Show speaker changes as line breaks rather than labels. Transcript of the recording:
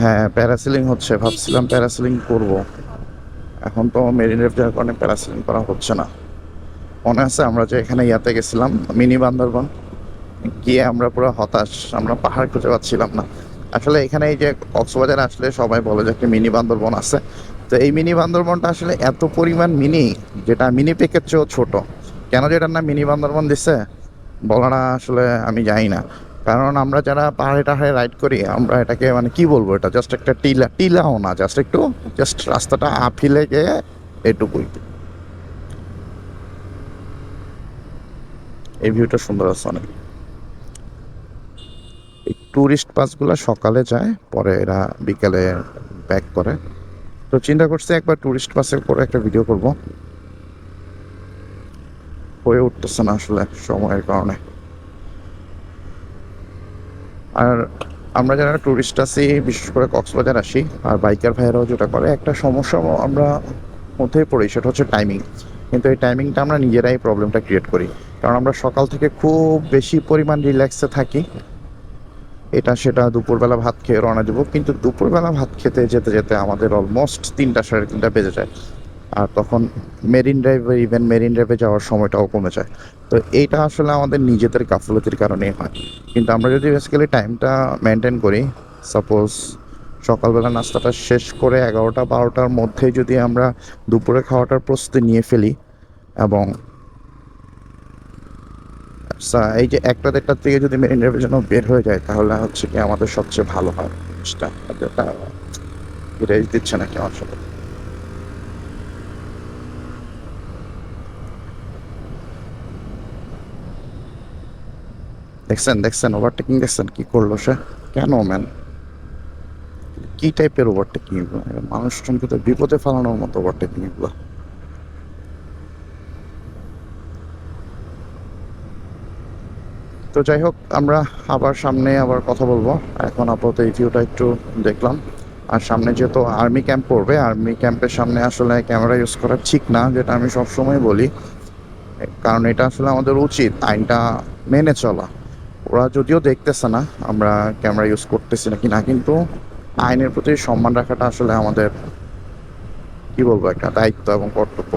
হ্যাঁ প্যারাসিলিং হচ্ছে। ভাবছিলাম প্যারাসিলিং করব। এখন তো মেরিন ড্রাইভ যাওয়ার কারণে প্যারাসিলিং করা হচ্ছে না। মনে আছে আমরা যে এখানে ইয়াতে গেছিলাম, মিনি বান্দরবন। গিয়ে আমরা পুরো হতাশ, আমরা পাহাড় খুঁজে পাচ্ছিলাম না। আসলে এখানে এই যে কক্সবাজার আসলে সবাই বলে যে একটা মিনি বান্দরবন আছে। তো এই মিনি বান্দরবনটা আসলে এত পরিমাণ মিনি, যেটা মিনি প্যাকের চেয়েও ছোট। কেন যেটার নাম মিনি বান্দরবন দিছে? বলাটা আসলে আমি জানি না। কারণ আমরা যারা পাহাড়ে টাহাড়ে রাইড করি, আমরা এটাকে মানে কি বলব এটা? জাস্ট একটা টিলা, টিলাও না জাস্ট একটু জাস্ট রাস্তাটা আফিলে গিয়ে এটুকুই। এই ভিউটা সুন্দর আছে অনেক। এই ট্যুরিস্ট বাসগুলো সকালে যায়, পরে এরা বিকেলে ব্যাক করে। তো চিন্তা করছি একবার ট্যুরিস্ট বাসে করে একটা ভিডিও করব। হয়ে উঠতেছে না আসলে সময়ের কারণে। আর আমরা যারা ট্যুরিস্ট আছি, বিশেষ করে কক্সবাজার আসি, আর বাইকার ভাইয়েরাও যেটা করে, একটা সমস্যা আমরা মধ্যেই পড়ি, সেটা হচ্ছে টাইমিং কিন্তু এই টাইমিংটা আমরা নিজেরাই প্রবলেমটা ক্রিয়েট করি। কারণ আমরা সকাল থেকে খুব বেশি পরিমাণ রিল্যাক্সে থাকি। এটা সেটা দুপুরবেলা ভাত খেয়ে রওনা দেবো। কিন্তু দুপুরবেলা ভাত খেতে যেতে যেতে আমাদের অলমোস্ট তিনটা সাড়ে তিনটা বেজে যায়। আর তখন মেরিন ড্রাইভে ইভেন মেরিন ড্রাইভে যাওয়ার সময়টাও কমে যায়। তো এইটা আসলে আমাদের নিজেদের গাফলতির কারণেই হয়। কিন্তু আমরা যদি বেসিক্যালি টাইমটা মেনটেন করি সাপোজ সকালবেলা নাস্তাটা শেষ করে এগারোটা, বারোটার মধ্যে যদি আমরা দুপুরে খাওয়াটার প্রস্তুতি নিয়ে ফেলি এবং সা- এই যে একটা দেড়টার থেকে যদি মেরিন ড্রাইভের জন্য বের হয়ে যায়, তাহলে হচ্ছে কি আমাদের সবচেয়ে ভালো হয় জিনিসটা। এটা দিচ্ছে নাকি আমার সাথে? দেখছেন দেখছেন ওভারটেকিং দেখছেন, কি করল সে? কেন ম্যান কি টাইপের ওভারটেকিং এগুলো? মানুষজনকে তো বিপদে ফেলানোর মতো ওভারটেকিং এগুলো। তো যাই হোক, আমরা আবার সামনে আবার কথা বলব। এখন আপাতত এই ভিউটা একটু দেখলাম। আর সামনে যেহেতু আর্মি ক্যাম্প পড়বে আর্মি ক্যাম্পের সামনে আসলে ক্যামেরা ইউজ করা ঠিক না, যেটা আমি সবসময় বলি। কারণ এটা আসলে আমাদের উচিত আইনটা মেনে চলা। ওরা যদিও দেখতেছে না, আমরা ক্যামেরা ইউজ করতেছি না না, কিন্তু আইনের প্রতি সম্মান রাখাটা আসলে আমাদের, কি বলব একটা দায়িত্ব এবং কর্তব্য।